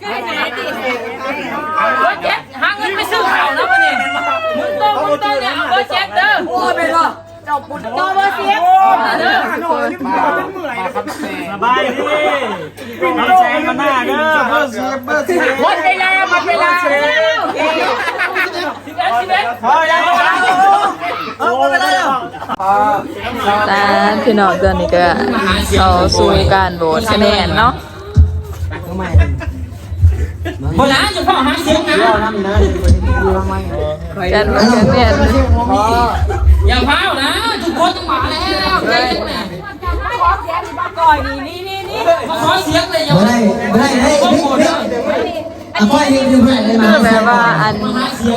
เบอร์เจ็ดหาเงินไปซื้อข่าวนะวันนี้มึงโตมึงโตเนี่ยเอาเบอร์เจ็ดเด้อโอ้ยเป็นว่าเจ้าปุ่นโตเบอร์เจ็ดเด้อสบายดีน้ำแสงมันหน้าเด้อเบอร์เสิบเบอร์เสิบหมดเวลาหมดเวลาแล้วสิบเอ็ดสิบเอ็ดพอยังเออไม่ได้แล้วตาพี่น้องตอนนี้ก็เข้าสู่การโหวตคะแนนเนาะ โบราณจะพ่อหาเสียงนะการโหวตคะแนอย่าพาวนะทุกคนต้องมาแล้วใจเย็นนะก่อยนี่นี่นี่นี่ขอเสียงเลยอย่าไม่ได้ไม่ได้เฮ้ยเฮ้ยเฮ้ยอะพ่อเองดูเพื่อนเลยมาคือแบบว่าอัน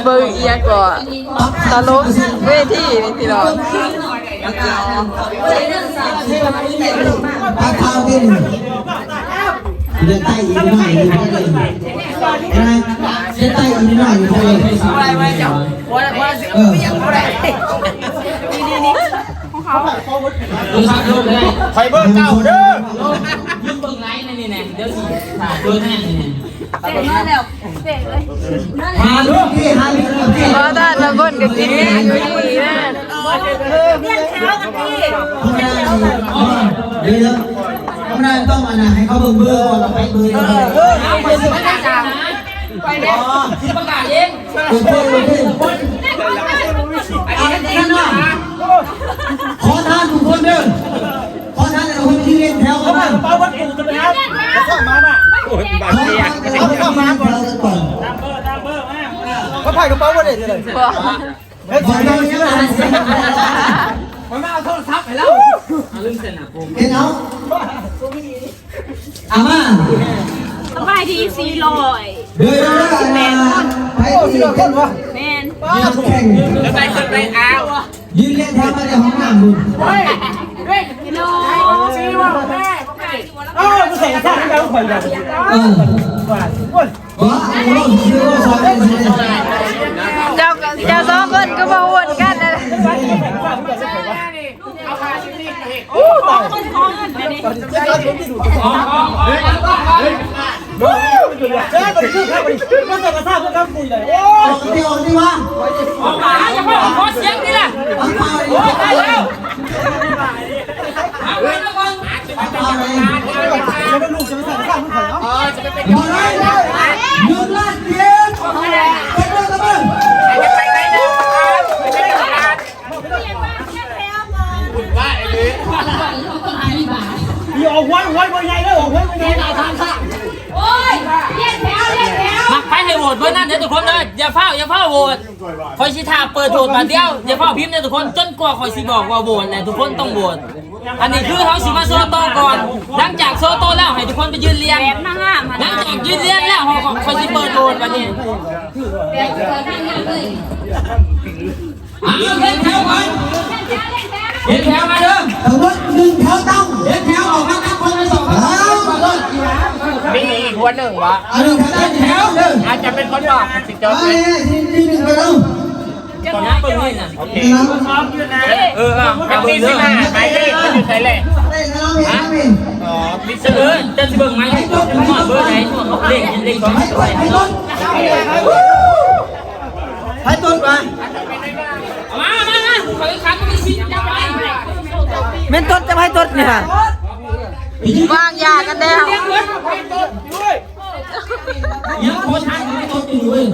เบอร์เอียก็ตลกเวทีนี่พี่น้องปากข้าวที่หนึ่ง เดินใต้อีกหน่อยอยู่ที่เลยนะเดินใต้อีกหน่อยอยู่ที่เลยเออไฟเบอร์เก่าเด้อยืมเบิ่งไลน์นี่นี่เดี๋ยวสิถ่ายตัวแน่นี่หาลูกพี่หาลูกพี่เพราะถ้าตะก้นก็กินดีอยู่ดีนะเดี๋ยวทำไมต้องมานะให้เขาเบิ่งเบื่อก่อนเราไปเบื่อเลยเอาไปสิประกาศนะไปเด้อสิประกาศเองโอเคโอเคขอทานทุกคนเด้อขอทานแต่ละคนที่เล่นแถวกันบ้างป้าวัดปู่จะไปครับแล้วเข้ามาน่ะขอทานแต่ละคนที่เล่นแถวกันก่อนตามเบอร์ตามเบอร์มาเขาถ่ายกระเป๋าวัดเด็ดเลยบอกขอทานยังไงมันมาเอาโทรศัพท์ไปแล้วเอาลืมเซ็นอะผมเห็นเอา อาม่าสบายดีสี่ร้อยเดินได้ไปที่คนวะแมนยืนแข่งแล้วไปขึ้นไปเอายืนเล่นแถวมาในห้องน้ำบุญกิโลเออกูใส่ข้าวให้เราข่อยอย่างเออว่าโอ้ยว่าเอาลูกชื่อว่าสอนได้เลยเจ้าก็เจ้าสองคนก็มาโหวตกันนะอ๋ออ๋ออ๋อเจ้าไปซื้อข้าวไปมันจะกระซ่าพวกข้าวปุ๋ยเลยโอ้ออกที่ออกที่ว่าอ๋อมาอย่าพ่อขอเสียงนี่แหละเอา ออกไว้ไว้ไว้ใหญ่เลยออกไว้ไว้ใหญ่ทางข้างโอ้ยเลี้ยงแถวเลี้ยงแถวมาไปให้โหวตเบอร์นั้นเดี๋ยวทุกคนเลยอย่าเฝ้าอย่าเฝ้าโหวตคอยชิทาเปิดโหวตมาเดียวอย่าเฝ้าพิมพ์นะทุกคนจนกว่าคอยสิบอกว่าโหวตแหละทุกคนต้องโหวตอันนี้คือเขาสิมาโซโตก่อน หลังจากโซโตแล้วให้ทุกคนไปยืนเรียงแบบนางงามหลังจากยืนเรียงแล้วเขาคอยสิเปิดโหวตวันนี้อ้าวเห็นแถวก่อน เห็นแถวมาเด้อทั้งหมดหนึ่งแถวตั้งเห็นแถวออกมาทั้งคนไปสองเอามีอีกคนหนึ่งวะเอาหนึ่งแถวเดินอาจจะเป็นคนบอกสิจไปดเลยที่ที่หนึ่งไปแล้วตอนนี้เปิดนี่น่ะโอเคนะครับพร้อมยืนนะเออมันมีสิบห้าหมายเลขมันอยู่ไหนเลยได้แล้วเห็นไหมอ๋อมีเสนอจะสิเบิ่งไหมหมดเบอร์ไหนเลขเลขสองให้ต้นให้ต้นให้ต้นไปมามามา ขออีกครั้งมีสิทธิ์จับไปเม่นต้นจะให้ต้นเนี่ยวางยากันแล้วยังโคชานไม่ตกอยู่เลย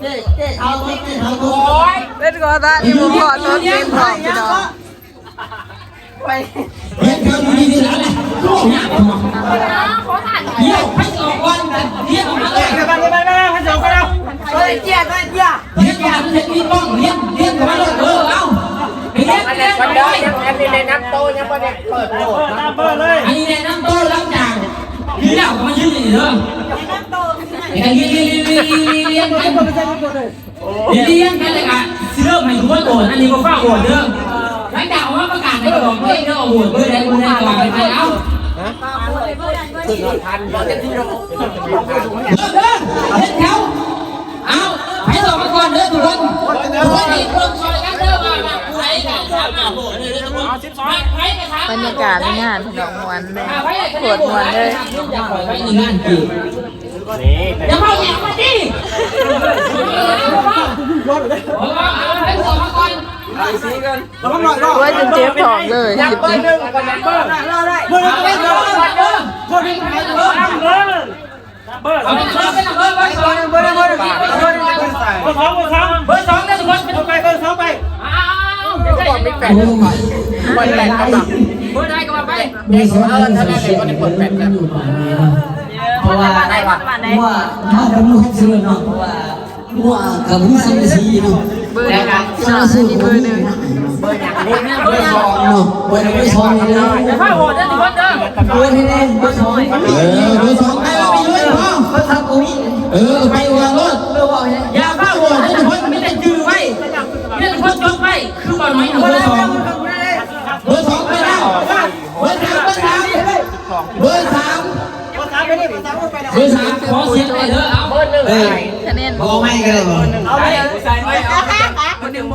เจ๊เจ๊เท้าต้นเจ๊เท้าต้นเป็นกอตาที่ผมขอต้นเป็นของพี่น้อง เห็นแถวอยู่ดีๆแล้วเนี่ยเยี่ยมให้ออกวันเยี่ยมออกมาเลยไปไปไปไปให้สองกันแล้วเรียนการเรียนมีบ้องเรียนเรียนมาเลยเออเอาเรียนอันเรีนี้ยนคนเดิมอันนี้ในน้ำโตยังไม่ได้เปิดโหมดตามเบอร์เลยอันนี้แนะนำตัวหลังจากยืนแล้วมายืนนี่เด้อเรียนเรียนเรียนเรียนเรียนเรียนเรียนกันเลยอะเริ่มให้ทุกคนโหวตอันนี้ก็ฟ้าโหวตเด้อ หลังจากว่าประกาศในกระบอกเฮ้ยเด้อโหวตเบอร์ใดเบอร์ใดก่อนไปเอาพันเราจะที่เราเริ่มเด้อเฮ็ดแถวเอาให้ต่อมาก่อนเด้อทุกคนทุกคนนี่เพิ่มซอยกันเด้อว่าว่าผู้ใดก็สามารถโหวตเลยเด้อทุกคนใครก็ถามบรรยากาศในงานพี่น้องมวนเลยอ่าใครก็ปวดมวนเลยอยากปล่อยไว้ในงานคือนี่อย่าเข้าแย่มาดิเอาเอาเอาให้หัวมาก่อน เราต้องหน่อยรอไว้จนเจ็บท้องเลยนับสิบเบอเจ็ร์บหนึ่งก่อนนับเบอร์เบอร์อะไรเบอร์เอาเด้อคนนี้ใครเบอร์เบอร์เบอร์เอาเด้อเป็นเบอร์เบอร์สองเบอร์เบอร์เบอร์เบอร์เบอร์เบอร์เบอร์สองเบอร์สองเบอร์สองนะทุกคนเป็นไปเบอร์สองไปอ้าวเดี๋ยวใส่ก่อนไม่แปดโอ้ยเปิดแปดกำลังเบอร์ได้ก็มาไปไม่สอนอะไรสักเสียงมันอยู่ป่านนี้เนาะเพราะว่าว่าถ้าผมรู้คำสื่อเนาะเพราะว่าว่ากับผู้สังสีเนาะเบอร์หนึ่ งสามอันนี้เบอร์หนึ่งเบอร์อย่างเบอร์เนี่ยเบเบออร์ร์สสอองงเนาะเบอร์เบอร์สองนี่เนาะอย่าเข้าโหดนะทุกคนเด้อเบอร์ที่แน่เบอร์สองเออเบอร์สองไปไปเลยพ่อเขาทำกูนี่เออไปวางรถเบอร์บอกเนี่ยอย่าเข้าโหดนะทุกคนไม่ได้จื้อไว้ไม่ได้ทุกคนจดไว้คือบอลไม้เบอร์สองเบอร์สองไปแล้วเบอร์สามเบอร์สามเบอร์สามภาษาไปนี่ภาษาไปนี่เบอร์สามขอเสียงหน่อยเด้อเอาเบอร์หนึ่งเออคะแนนบอกไม่กันเลยบ่เอาไปเลยใส่ไม่เอาเบ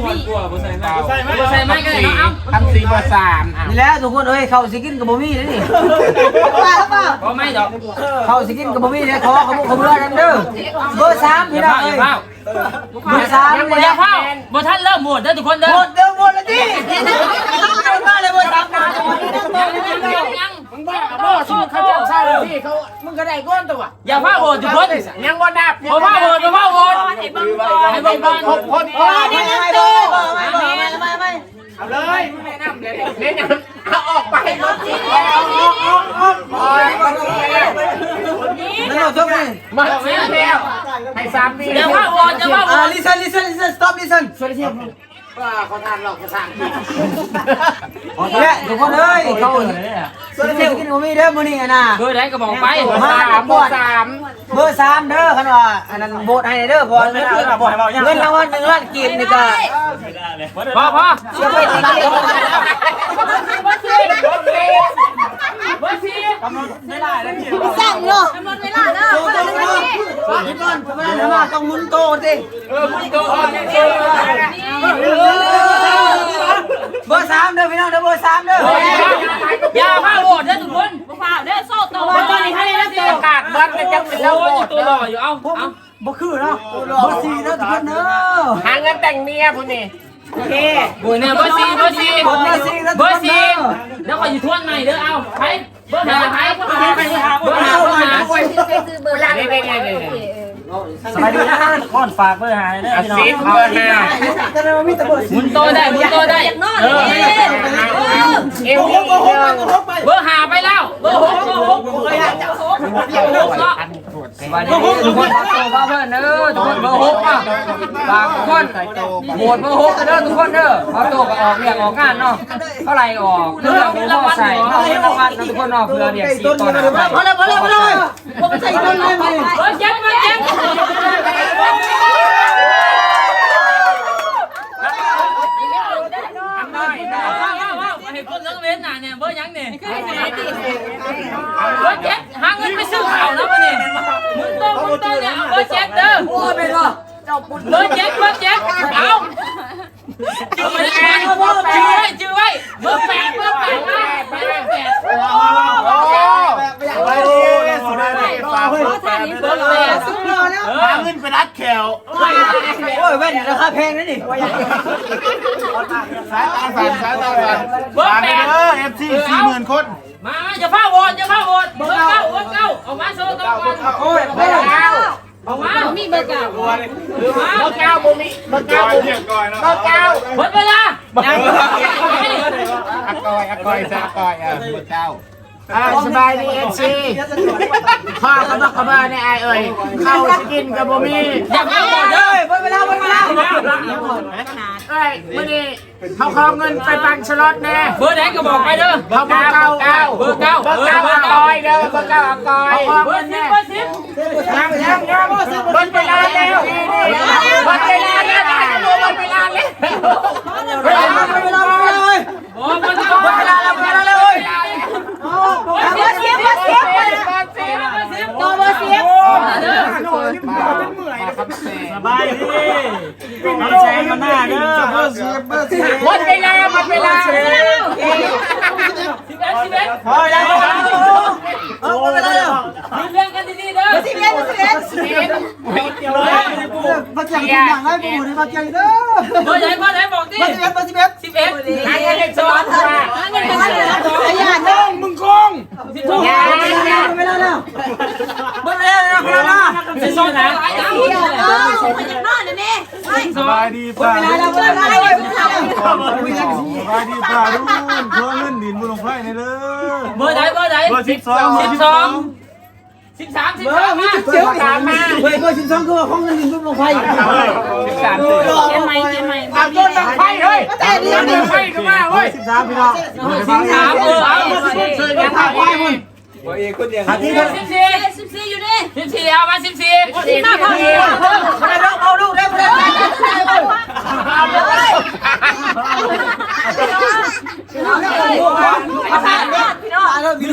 อร์หนึ่งหมดกลัวใส่ไม่ใส่ไม่เบอร์ใส่ไม่กันเลยเนาะทำสี่เบอร์สามอะนี่แหละทุกคนเอ้ยเขาสิกินกับบ่มีนี่เอาก็ไม่ดอกเขาสิกินกับบ่มีเนี่ยเขาเขาเขาเบื่อกันเด้อเบอร์สามอพี่ย่าน้อเฝ้างอเอ้ย่ายเฝ้าเบอร์สามอย่าเนี่ยเฝ้าบ่ท่านเริ่มโหมดเด้อทุกคนเด้อหมดเด้อหมดแล้วดิมาเลยเบอร์สามมายังมึงบ้าเบอร์สู้เขาเจ้าเศร้าเลยพี่เขามึงก็ได้ก้อนตัวอย่าเฝ้าโหดทุกคนยังบ่นับบ่เฝ้าโหดบ่เฝ้าโหดให้เบิ่งก่อนให้เบิ่งก่อนหกคนเออนี่นะตัวไม่ไม่ไม่ไม่ เอาเลยมึงแนะนำเลยแนะนำเอาออกไปรถที่แล้วโอ้ยนั่นเราจบเลยมาแล้วให้สามปีอย่าเฝ้าโหดอย่าเฝ้าโหอ่าด listen listen listen stop listen ว่าเขาทานหลอกเขาทานเนี่ยทุกคนเอ้ยเขาส่วนเสียกินบ่มีเด้อมื้อนี้นะเบอร์ไหนก็บอกไปสามบวกสามเบอร์สามเด้อคันว่าอันนั้นโบสให้เด้อพอเงินเงินรางวัลหนึ่งล้านกีบนี่ก็พอพอเสียไปติดตามเบอร์สี่สั่งเนาะกำหน ต้องมุนโตสิเออมึงก็อ่อนนี่เบอร์สามเด้อพี่น้องเด้อเบอร์สามเด้ออย่าเฝ้าโหดเด้อทุกคนบ่ฟ้าวเด้อโซ่โตเบอร์ตอนนี้ให้ได้สิประกาศวัดมันจะเป็นเล่าโอ้โบยดตัวหล่ออยู่เอาเอาบ่คือเนาะเบอร์สี่เด้อทุกคนเด้อหาเงินแต่งเมียพวกนี้โอเคโอ้ยเนี่ยเบอร์สี่เบอร์สี่เบอร์สี่เบอร์สี่แล้วคอยอยู่ทวนใหม่เด้อเอาไปเบอร์หาไปเบอร์หาไปเบอร์หาเบอร์หานี่นี่นี่นี่ สบายดีนะก่อนฝากเบอร์หาเด้ออาพี่น้องซีเบอร์ห้าแต่เรามีแต่เบอร์หมุนโตได้หมุนโตได้เออเอวนี่เดินเบอร์หาไปแล้วเบอร์หกเบอร์หกเบอร์หกเนาะ สบายดีทุกคนโตบ้าเพื่อนเด้อทุกคนเบอร์หกอะฝากทุกคนโหวตเบอร์หกเด้อทุกคนเด้อพอโตก็ออกเรียกออกงานเนาะเท่าไหร่ออกเพื่องของพ่อใส่เนาะรางวัลทุกคนเนาะเพื่อเรียกสีตัวนะพอแล้วพอแล้วพอแล้วผมไม่ใส่ต้นเลยเบอร์เจ็บอร์เจ็บว้าวว้าวว้าว เห็นคนเรื่องเว้นน่ะเนี่ยเบอร์ยังเนี่ยเบอร์เจ็ดหาเงินไปซื้อข่าวนะมันนี่มึงโตมึงโตเนี่ยเอาเบอร์เจ็ดเด้อโอ้เป็นว่าเบอร์เจ็ดเบอร์เจ็ดเอาจื้อไว้จื้อไว้จื้อไว้เบอร์แปดเบอร์แปดมาเบอร์แปด โอ้สบายดีสบายดีฝากเบอร์แปด เบอร์แปด สุดยอดแล้ว หาเงินไปรัดแขว โอ้ ยแว่นราคาแพงนะนี่สายตาสั่นสายตาสั่นเบอร์แปดเออเอฟซีสี่หมื่นคน มาอย่าพาโหวตอย่าพาโหวตเบอร์เก้าเบอร์เก้าเอามาโชว์ตัวก่อนโอ้ยเบอร์เก้าเอามามีเบอร์เก่าเบอร์เก้าบุมิเบอร์เก้าบุมิเบอร์เก้าหมดเวลายังอากอยอากอยซะอากอยอะเบอร์เก้าอ่าสบายดีเอฟซีข้ากระบอกกระเบอร์เนี่ยไอเอ่ยเข้าสกินกับบุมิอย่าพาโหวตเด้เฮ้อยหมด เวลาหมดเวลาเอ้ยมื่อนี้เขาขอเงินไปปังชลอตแน่เบอร์ไหนก็บอกไปเด้อเขาเบอร์เก้าเก้าเบอร์เก้าเบอร์เก้าอากอยเด้อเบอร์เก้าอากอยขอเบอเงิร์นสิบแน่เบอร์สิบยังยังยังเบิดเวลาแล้วเบิดเวลาแล้วเบิดเวลาแล้วหมดเลาหมดเวลาหมดเลาเลยโอ้เบอร์เก้าหมดเวลาแล้วหมดเวลาแล้ว เบอร์สิบเบอร์สิบเบอร์สิบตัวเบอร์สิบสีบายดีทำแซงมาหน้าเด้อเบอร์สิบเบอร์สิบหมดเวลาหมดเวลาพอแล้วเออหมดเวลาแล้วมีเรื่องกันดีๆเด้อสิบเอ็ดสิบเอ็ดสิบเอ็ดเกี่ยวเลยมาเจียงอย่างไรปู่นี่มาเจียงเด้อเบอร์ไหนเบอร์ไหนบอกดิมาสิบเอ็ดมาสิบ เออมันยังนอนนะเนี่ยไม่สบายดีป่าไม่ได้แล้วไม่ได้แล้วไม่ได้แล้วสบายดีป่ารุ่นเพื่อเงินดินบุญลงไฟในเลยเบอร์ไหนเบอร์ไหนเบอร์สิบสองสิบสองสิบสามสิบสามมาเจ้าตามมาเฮ้ยเบอร์สิบสองคือห้องเงินดินบุญลงไฟสิบสามสิบเขียนใหม่เขียนใหม่ตามต้นลงไฟเฮ้ยแต่เดียวลงไฟก็มาเฮ้ยสิบสามพี่น้องสิบสามเออเอาเชิญกันทางไฟมึง หาที่สิบสี่สิบสี่อยู่นี่สิบสี่เอามาสิบสี่มาพอดีไม่ได้เอาลูกได้ไม่ได้เอาเลยประธานเนี่ยพี่น้อง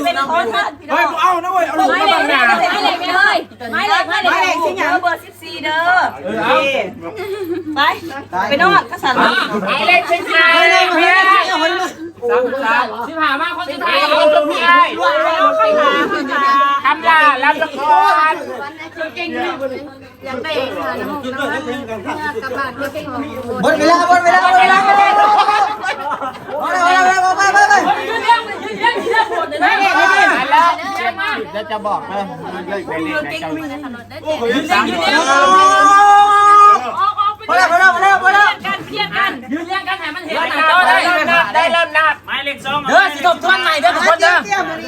เป็นคนพี่น้องเฮ้ยเอานะเว้ยเอาลูกไม่มาเล็บักงหไม่น้าเล็กไม่เล็กเลยไม่เล็กไม่เล็กไม่เล็กสิงห์เบอร์สิบสี่เด้อเอาไปไปนอนข้าสันเอาเลขสิบห้าเฮ้ยเฮ้ยเฮ้ยเฮ้ย สามสามสิบห้ามาคนสุดท้ายเอาเอาพี่ไอ้ไปนอนข้าหาข้าหาทำลาลำละครหมดเวลาหมดเวลาหมดเวลาหมดเวลาหมดเวลาไปไปไปยืนเลี้ยงยืนเลี้ยงยืนเลี้ยงปวดเลยนะยืนเลี้ยงมาเดี๋ยวจะบอกนะยืนเลี้ยงยืนเลี้ยง พอแล้วพอแล้วพอแล้วพอแล้วกันเพียงกันยืนเลี้ยงกันให้มันเห็นหน้าจอได้ได้เริ่มนับเด้อสิทบทวนใหม่เด้อทุกคนเด้อเตรียมเลย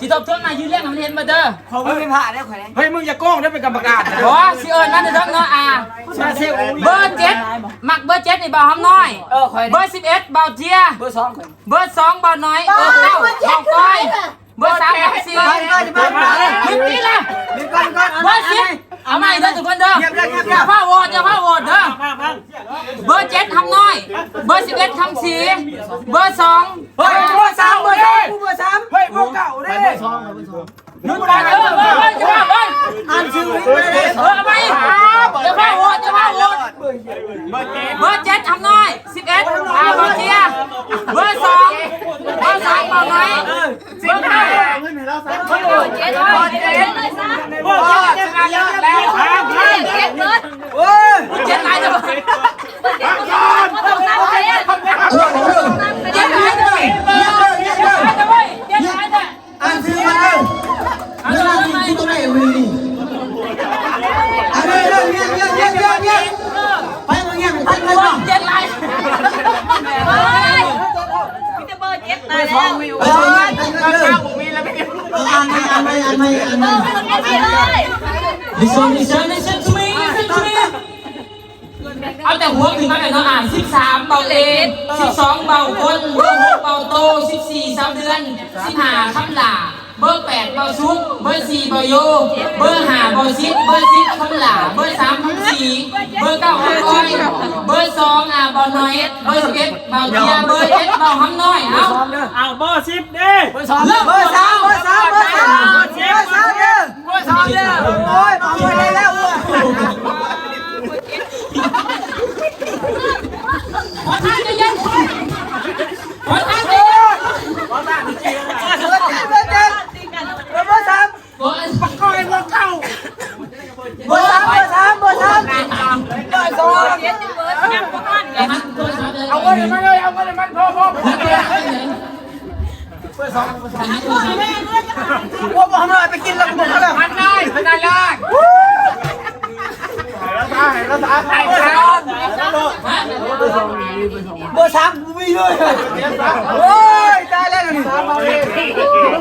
สิทบทวนใหม่ยืนเลี้ยงให้มันเห็นมาเด้อเขาไม่ผ่าได้ขอเฮ้ยมึงอย่าโกงได้เป็นกรรมการขอสิเอิญนั่นเด้อเนาะอ่าชาเซลเบอร์เจ็ดมักเบอร์เจ็ดนี่เบาหอมน้อยเออคอยเบอร์สิบเอ็ดเบาเจียเบอร์สองคอยเบอร์สองเบาน้อยเบอร์เก้าเบาก้อยเบอร์สามเบาสี่ไปไปไปไปหนึ่งนี่ละมีก้อนก้อนเบอร์สิบ เอาใหม่เด้อทุกคนเด้อเงียบเงียบอเงียย่าบพาโหวตอย่าพาโหวตเด้อเบอร์เจ็ดทำน้อย เบอร์สิบเอ็ดทำสีเบอร์สองเฮ้ยเบอร์สามเบอร์สามเบอร์สามเฮ้ยเบอร์เก่าเด้นุ่นไปเอ อเออเออจะพาเบอร์อ่านชื่อไม่ได้เออเอาไปอย่าพาโหวตอย่าพาโหวตเบอร์เจ็ดทำน้อยสิบเอ็ดอาเบอร์เจียเบอร์สองเบอร์สามเบาน้อยเบอร์ห้าเจ็ดเลยเจ็ดเลยซะเบอร์เจ็ดแล้วแล้วครับเจ็ดเลยโอ้ยเจ็ดหลายเด้อม 13เบาเอง12เบาคนเบอร์6เบาโต14สาวเดือน15คำหล่าเบอร์8เบาซุกเบอร์4เบาโย เบอร์5เบาซิดเบอร์10คำหล่าเบอร์3คำสีเบอร์9คำอ้อยเบอร์2อะเบาน้อยเบอร์11เบาเทียเบอร์7เบาห้ำน้อยเอ้าเอาเบอร์สิบเด้เริ่มเบอร์สามเบอร์สามเบอร์สามเบอร์สามเด้เบอร์สามเด้โอ้ยมาไปได้แล้วเว้ย ขอทานเย็นๆขอทานเย็นเบอร์เจ็ดเบอร์เจ็ดเบอร์เจ็ดเบอร์สามๆบอกก้อยเบอร์เก้าเบอร์สามเบอร์สามเบอร์สามเบอร์สองเจ็ดเบอร์ยังประมาณอย่าหันตัวสาวเดินเอาเงินมาเลยเอาเงินมันพอพอพอเบอร์สองหันตัวสาวเดินว่าผมเลยไปกินแล้วผมก็เลยมันได้มันได้เลยแล้วตาแล้วตาใครเบอร์สาม เบอร์สามกูมีเลยโอ้ยได้แล้วนี่สามเอาเลย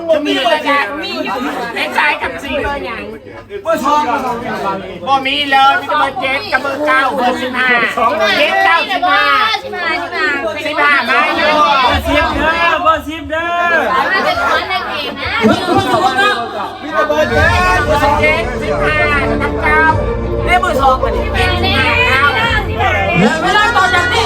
มึงมีเบอร์แจกมีอยู่ในใจกับสี่เบอร์อย่างเบอร์สองเบอร์สองบ่มีเลยมีแต่เบอร์เจ็ดกับเบอร์เก้าเบอร์สิบห้าเจ็ดเก้าสิบห้าชิมาชิมาสิบห้ามาอยู่เบอร์สิบเด้อเบอร์สิบเด้อมาเป็นคนในเกมนะมีแต่เบอร์เจ็ดเบอร์เจ็ดสิบห้ากับเก้านี่เบอร์สองมันแม่เนี่ยที่ไหนเหลือเวลาต่อจากนี้เนาะเ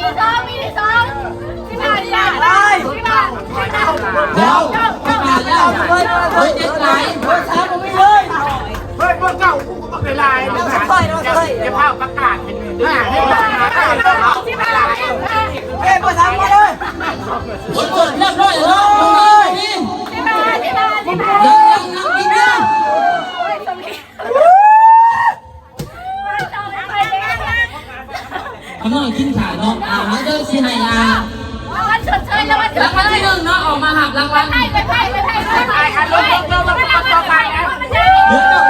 เดี๋ยวประกาศแล้วเฮ้ยเด็ดไหลเฮ้ยพวกเก่ากูก็บอกเวลาเลยนะเดี๋ยวภาพประกาศเป็นหน้าให้มาที่มาผลจดเรียบร้อยแล้วลงเลยนี่ยังยังยังอีกเรื่องคำน องกินขาเนาะอ่ามาเดินสิให้อ่ารางวัลที่หนึ่งเนาะออกมาหักรางวัลไปไปไปไปไปไอ้อันลงลงลงลงลงต่อไปนะ เดี๋ยวดอก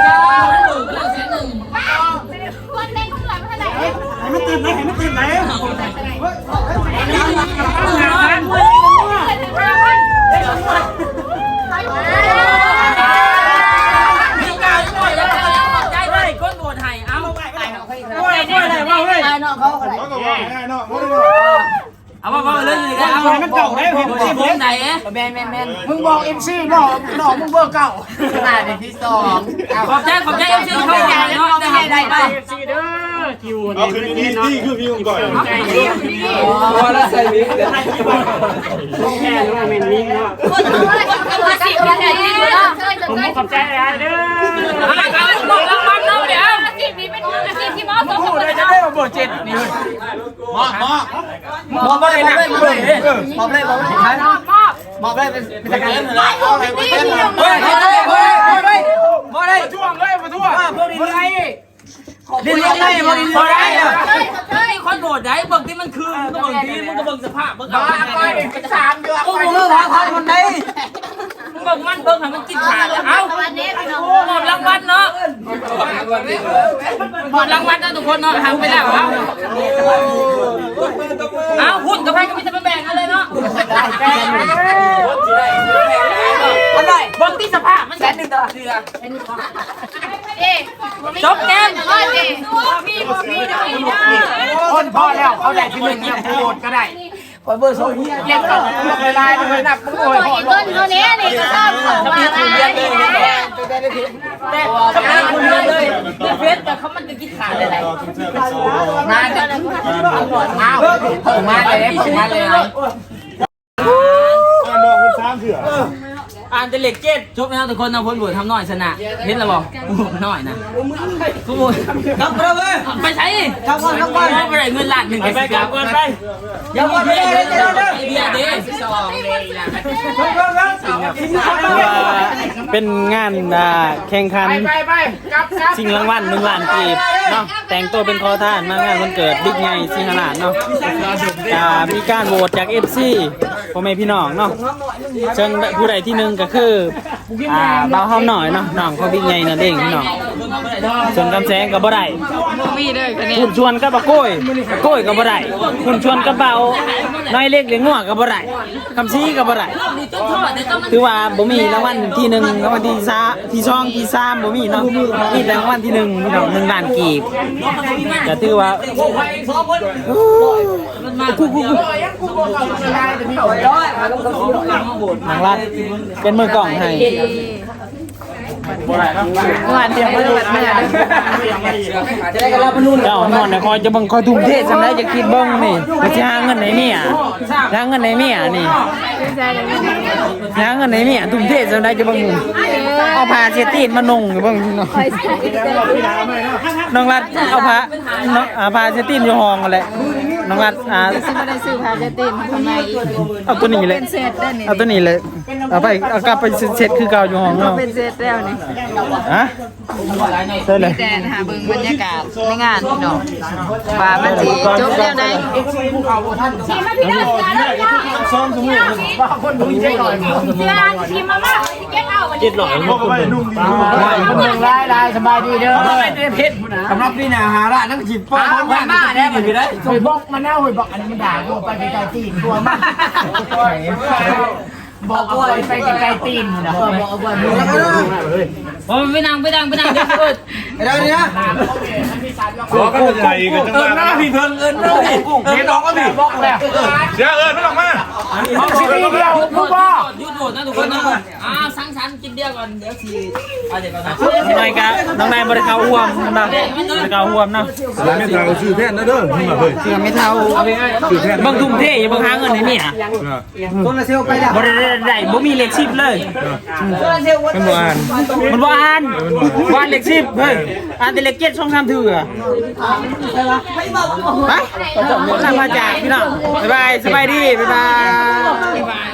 ยา แมนแมนแมนมึงบอกเอ็มซีหนอหนอมึงเบอร์เก่าขนาดที่สองขอบใจขอบใจเอ็มซีเข้าใจเนาะได้ได้ได้เอ็มซีเด้อคิวเอาคืนนี้นี่คือพี่ก่อนพอแล้วใส่วิกเดี๋ยวแค่รู้ว่าเมนนิ่งเนาะคนรู้อะไรคนรู้สิคนไหนดีเนาะเคยผมเคยขอบใจอะไรเด้ออะไรกันบอกรางวัลเนาะเดี๋ยวสิมีเป็นอาชีพที่มอสองคนจะได้มาโบเจ็ดนี่มอกมอกมอบเลยนะมอบเลยมอบเลยมอบเลย มอบเลยเป็นเป็นการเอาไปเต้นเลยเฮ้ยเฮ้ยเฮ้ยเฮ้ยมอบเลยช่วงเลยมาทั่วพวกนี้ไงดินยังไงพวกนี้ยังไงอะเฮ้ยคนโหวตได้เบิ่งที่มันคือมึงก็เบิ่งที่มึงก็เบิ่งสภาพมึงก็มาไปเป็นสามเดือนโอ้โหเลิกหาทางคนไหนมึงเบิ่งมันเบิ่งให้มันกินขาดเอาวันนี้พี่น้องมอบรางวัลเนาะมอบรางวัลนะทุกคนเนาะหักไปแล้วเอาเอาหุ้นกับใครก็ไม่จะมาแบ่งกันเลยเนาะ อะไร เบิ่งที่สภาพมัน แสนหนึ่งตัว เอ๊ะ จบเกมว่าเอ๊ะพี่พี่ได้ได้คนพอแล้วเขาได้ที่หนึ่งเนี่ยโหวตก็ได้คอเบอร์สองเรียกต่อเวลาเลยนับมึงตัโอ้ยอีกคนตัวนี้นี่ก็ชอบของว่าอะไรแต่ทำไมคุณเลยเฟซแต่เขามันจะกินขาดอะไรมาจะอ้าวผมมาเลยผมมาเลย อ่านดอกคุณสามเถื่อ อ่านแต่เหล็กเจ็ดจบแล้วทุกคนนะพลบุญทำหน่อยชนะเห็นแล้วบอกหน่อยนะกูบุญครับเราเลยไปใช้ครับก่อนครับก่อนไปไหนเงินล้านหนึ่งไปกลับไปยังวันนี้เลยเดี๋ยวเดี๋ยวไอเดียเด้สองเลยนะเป็นงานอ่าแข่งขันไปไปไปกลับกลับชิงรางวัลหนึ่งล้านกีบเนาะแต่งตัวเป็นคอทานมางานวันเกิดบิ๊กไงสิงหราชเนาะอ่ามีการโหวตจาก FC พ่อแม่พี่น้องเนาะเชิญผู้ใดที่หนึ่งก็คืออ่าเบาเฮาหน่อยเนาะน้องเขาบิ๊กไงนั่นเองพี่น้องส่วนกำแสงก็บ่ได้มีเลยคะแนนคุณชวนกับบ่โก้ยโก้ยก็บ่ได้คุณชวนกับเบาน้อยเล็กหรือง่วงก็บ่ได้คำชี้ก็บ่ได้มีต้นทอดแต่ต้องมันคือว่าบ่มีรางวัลที่หนึ่งรางวัลที่สามที่สองที่สามบ่มีเนาะมีแต่รางวัลที่หนึ่งพี่น้องหนึ่งล้านกีบก็ถือว่ามันมากูกูกูนางรัดเป็นมือกล่องให้งานเดียวไม่ได้ไม่ได้จะได้กันรับนุ่นเจ้านอนนะคอยจะบังคอยทุ่มเทสำได้จะคิดบิ่งนี่ไปสิหาเงินไหนเนี่ยหาเงินไหนเนี่ยนี่หาเงินไหนเนี่ยทุ่มเทสำได้จะบัง เอาผ้าเช็ดตีนมานุ่งอยู่เบิ่งพี่น้องน้องรัดเอาผ้าน้องเอาผ้าเช็ดตีนอยู่ห้องกันแหละน้องรัดอ่าสิบ่ได้ซื้อพาเจตินทำไมอีกเอาตัวนี้เลยเป็นเศษได้นี่เอาตัวนี้เลยเอาไปเอากลับไปเช็ดคือเก่าอยู่ห้องเนาะเป็นเศษแล้วนี่ฮะใช่เลยแดนหาเบิ่งบรรยากาศในงานพี่น้องว่ามันสิจบแล้วได้ทีมาพี่น้องเสือแล้วพี่น้องซ้อมสมุนว่าคนดูเจ๊หน่อยเสือทีมามาเก็บเอาวันนี้บอกไปนุ่มดีคนหนึ่งไล่ไล่สบายดีเด้อไม่ได้เพชรนะสำหรับพี่นาหาละนั่งจิบป้าหาคนมาได้แบบนี้ได้หอยบอกมันแน่หอยบอกอันนี้มันด่ากูไปไกลๆตีนตัวมากบอกเอาไปไกลๆตีนนะบอกเอาไปมึงโอ้ไปนั่งไปนั่งไปนั่งเดี๋ยวเปิดเดี๋ยวนี้ขอกันใหญ่กันจังหวะหน้าพี่เพิ่งเอินเลยเอินน้องก็พี่บอกแล้วเสียเอิญไม่ออกมา บอกสิทีเดียวลูกพ่อหยุดโหวตนะทุกคนนะอ่าสังสรรค์กินเดียวก่อนเดี๋ยวสิเอาเดี๋ยวก่อนนะน้องนายกะน้องนายบริเขาห่วมนะบริเขาห่วมเนาะไม่ทางชื่อแพทย์นะเด้อนี่มาเลยเชื่อไม่เท่าชื่อแพทย์บางทุ่มเทอย่าบางหาเงินให้เมียต้นละเซลไปแล้วบริได้ได้บ่มีเล็กชิปเลยมันบ่อ่านมันว่าอ่านว่าอ่านเล็กชิปเฮ้ยอ่านแต่เล็กเก็ตช่องทำถืออะไปลามาจากพี่น้องบ๊ายบายสบายดีบ๊ายบายบ๊ายบาย